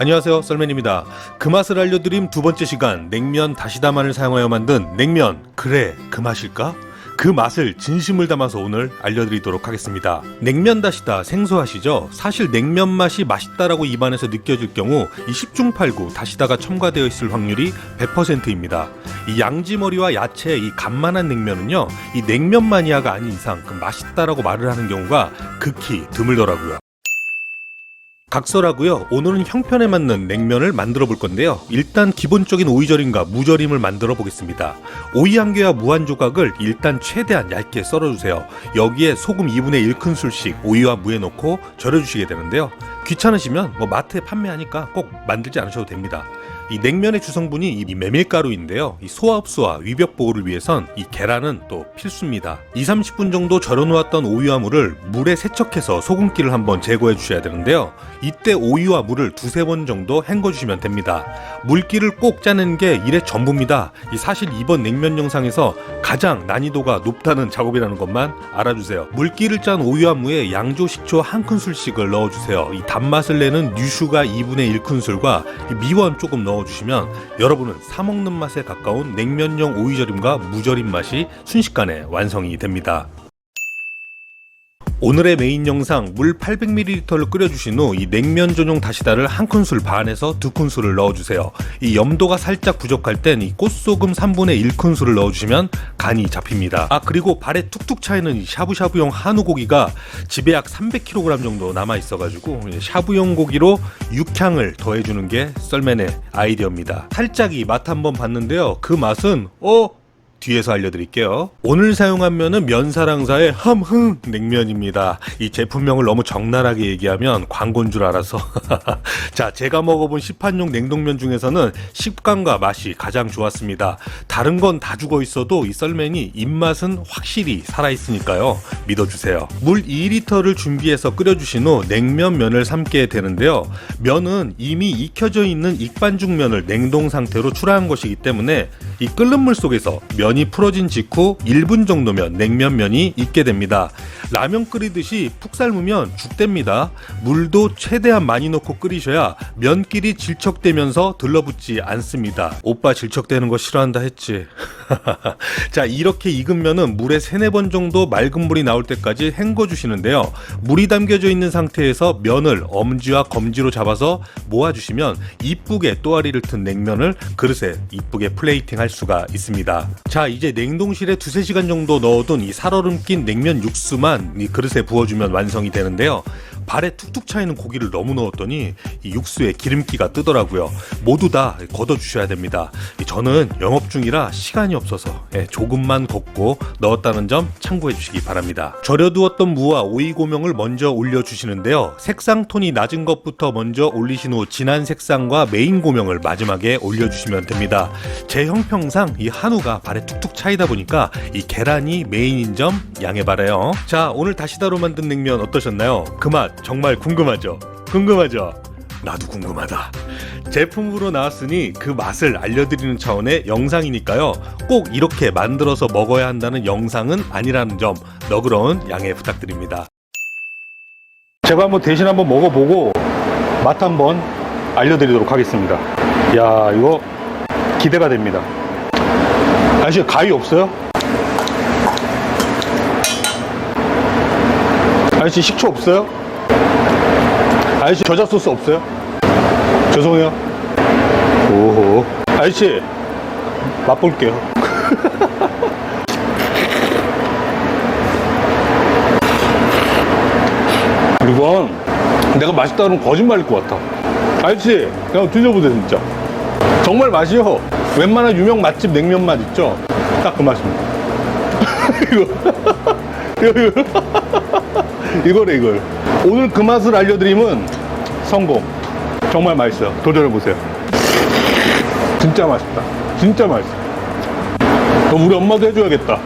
안녕하세요 썰맨입니다. 그 맛을 알려드림 두 번째 시간 냉면 다시다만을 사용하여 만든 냉면. 그래 그 맛일까? 그 맛을 진심을 담아서 오늘 알려드리도록 하겠습니다. 냉면 다시다 생소하시죠? 사실 냉면 맛이 맛있다라고 입안에서 느껴질 경우 이 10중 8구 다시다가 첨가되어 있을 확률이 100%입니다. 이 양지머리와 야채 이 간만한 냉면은요 이 냉면 마니아가 아닌 이상 그 맛있다라고 말을 하는 경우가 극히 드물더라고요 각설하고요. 오늘은 형편에 맞는 냉면을 만들어 볼 건데요. 일단 기본적인 오이절임과 무절임을 만들어 보겠습니다. 오이 한 개와 무 한 조각을 일단 최대한 얇게 썰어 주세요. 여기에 소금 2분의 1큰술씩 오이와 무에 넣고 절여 주시게 되는데요. 귀찮으시면 뭐 마트에 판매하니까 꼭 만들지 않으셔도 됩니다. 이 냉면의 주성분이 이 메밀가루인데요. 이 소화 흡수와 위벽 보호를 위해선 이 계란은 또 필수입니다. 2, 30분 정도 절여 놓았던 오이와 물을 물에 세척해서 소금기를 한번 제거해 주셔야 되는데요. 이때 오이와 물을 두세 번 정도 헹궈 주시면 됩니다. 물기를 꼭 짜는 게 일의 전부입니다. 이 사실 이번 냉면 영상에서 가장 난이도가 높다는 작업이라는 것만 알아주세요. 물기를 짠 오이와 무에 양조 식초 한 큰술씩을 넣어 주세요. 이 단맛을 내는 뉴슈가 2분의 1큰술과 미원 조금 넣어주시면 여러분은 사 먹는 맛에 가까운 냉면용 오이절임과 무절임 맛이 순식간에 완성이 됩니다. 오늘의 메인 영상 물 800ml를 끓여주신 후 이 냉면 전용 다시다를 한 큰술 반에서 두 큰술을 넣어주세요. 이 염도가 살짝 부족할 땐 이 꽃소금 3분의 1큰술을 넣어주시면 간이 잡힙니다. 아 그리고 발에 툭툭 차이는 이 샤브샤브용 한우 고기가 집에 약 300kg 정도 남아 있어가지고 이 샤브용 고기로 육향을 더해주는 게 썰맨의 아이디어입니다. 살짝 이 맛 한번 봤는데요. 그 맛은 어 뒤에서 알려드릴게요. 오늘 사용한 면은 면사랑사의 함흥 냉면입니다. 이 제품명을 너무 적나라하게 얘기하면 광고인 줄 알아서. 자, 제가 먹어본 시판용 냉동면 중에서는 식감과 맛이 가장 좋았습니다. 다른 건 다 죽어 있어도 이 썰맨이 입맛은 확실히 살아있으니까요. 믿어주세요. 물 2리터를 준비해서 끓여주신 후 냉면 면을 삶게 되는데요. 면은 이미 익혀져 있는 익반죽면을 냉동 상태로 출하한 것이기 때문에 이 끓는 물 속에서 면이 풀어진 직후 1분 정도면 냉면면이 익게 됩니다. 라면 끓이듯이 푹 삶으면 죽됩니다. 물도 최대한 많이 넣고 끓이셔야 면끼리 질척대면서 들러붙지 않습니다. 오빠 질척대는 거 싫어한다 했지. 자, 이렇게 익은 면은 물에 3, 4번 정도 맑은 물이 나올 때까지 헹궈 주시는데요. 물이 담겨져 있는 상태에서 면을 엄지와 검지로 잡아서 모아 주시면 이쁘게 또아리를 튼 냉면을 그릇에 이쁘게 플레이팅 할 수가 있습니다. 자, 이제 냉동실에 두세 시간 정도 넣어둔 이 살얼음 낀 냉면 육수만 이 그릇에 부어주면 완성이 되는데요. 발에 툭툭 차이는 고기를 너무 넣었더니 이 육수에 기름기가 뜨더라고요. 모두 다 걷어 주셔야 됩니다. 저는 영업 중이라 시간이 없어서 예, 조금만 걷고 넣었다는 점 참고해 주시기 바랍니다. 절여두었던 무와 오이 고명을 먼저 올려 주시는데요. 색상 톤이 낮은 것부터 먼저 올리신 후 진한 색상과 메인 고명을 마지막에 올려 주시면 됩니다. 제 형평상 이 한우가 발에 툭툭 차이다 보니까 이 계란이 메인인 점 양해 바라요. 자, 오늘 다시다로 만든 냉면 어떠셨나요? 그맛 정말 궁금하죠? 궁금하죠? 나도 궁금하다. 제품으로 나왔으니 그 맛을 알려드리는 차원의 영상이니까요. 꼭 이렇게 만들어서 먹어야 한다는 영상은 아니라는 점 너그러운 양해 부탁드립니다. 제가 한번 대신 한번 먹어보고 맛 한번 알려드리도록 하겠습니다. 야 이거 기대가 됩니다. 아저씨 가위 없어요? 아저씨 식초 없어요? 아저씨 겨자 소스 없어요? 죄송해요. 오호. 아저씨 맛볼게요. 이건 내가 맛있다 그러면 거짓말일 것 같아. 아저씨 그냥 드셔보세요 진짜. 정말 맛이요. 웬만한 유명 맛집 냉면 맛 있죠? 딱 그 맛입니다. 이거 이거 이거 이거래 이걸. 오늘 그 맛을 알려드리면 성공. 정말 맛있어요. 도전해보세요. 진짜 맛있다. 진짜 맛있어. 그럼 우리 엄마도 해줘야겠다.